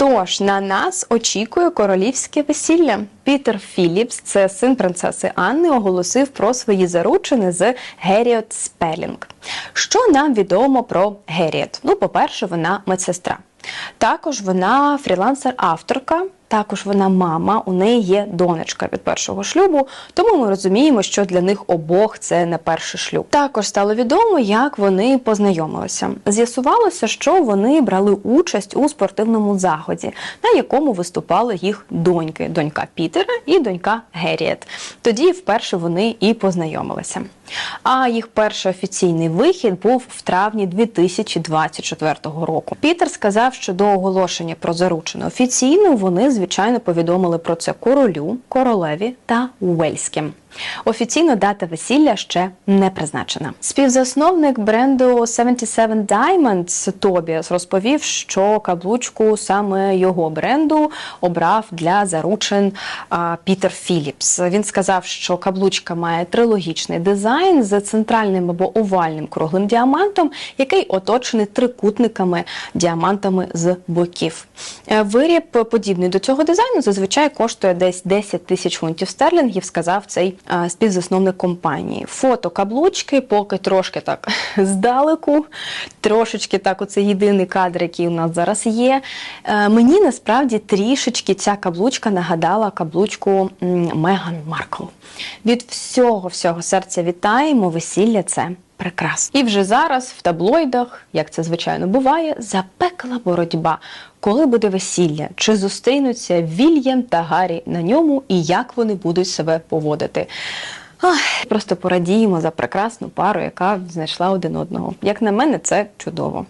Тож на нас очікує королівське весілля. Пітер Філіпс, це син принцеси Анни, оголосив про свої заручини з Геріот Спелінг. Що нам відомо про Геріот? Ну, по-перше, вона медсестра. Також вона фрілансер-авторка. Також вона мама, у неї є донечка від першого шлюбу, тому ми розуміємо, що для них обох це не перший шлюб. Також стало відомо, як вони познайомилися. З'ясувалося, що вони брали участь у спортивному заході, на якому виступали їх доньки: донька Пітера і донька Геріет. Тоді вперше вони і познайомилися. А їх перший офіційний вихід був в травні 2024 року. Пітер сказав, що до оголошення про заручину офіційно вони, звичайно, повідомили про це королю, королеві та Уельським. Офіційно дата весілля ще не призначена. Співзасновник бренду 77 Diamonds Тобіас розповів, що каблучку саме його бренду обрав для заручин Пітер Філіпс. Він сказав, що каблучка має трилогічний дизайн з центральним або овальним круглим діамантом, який оточений трикутниками діамантами з боків. Е, Виріб подібний до цього дизайну зазвичай коштує десь 10 тисяч фунтів стерлінгів, сказав цей співзасновник компанії. Фото каблучки, поки трошки так здалеку, трошечки так, оце єдиний кадр, який у нас зараз є. Е, Мені насправді трішечки ця каблучка нагадала каблучку Меган Маркл. Від всього всього серця вітаємо. Весілля це прекрасно. І вже зараз в таблоїдах, як це звичайно буває, запекла боротьба. Коли буде весілля, чи зустрінуться Вільям та Гаррі на ньому, і як вони будуть себе поводити? Ах, просто порадіємо за прекрасну пару, яка знайшла один одного. Як на мене, це чудово.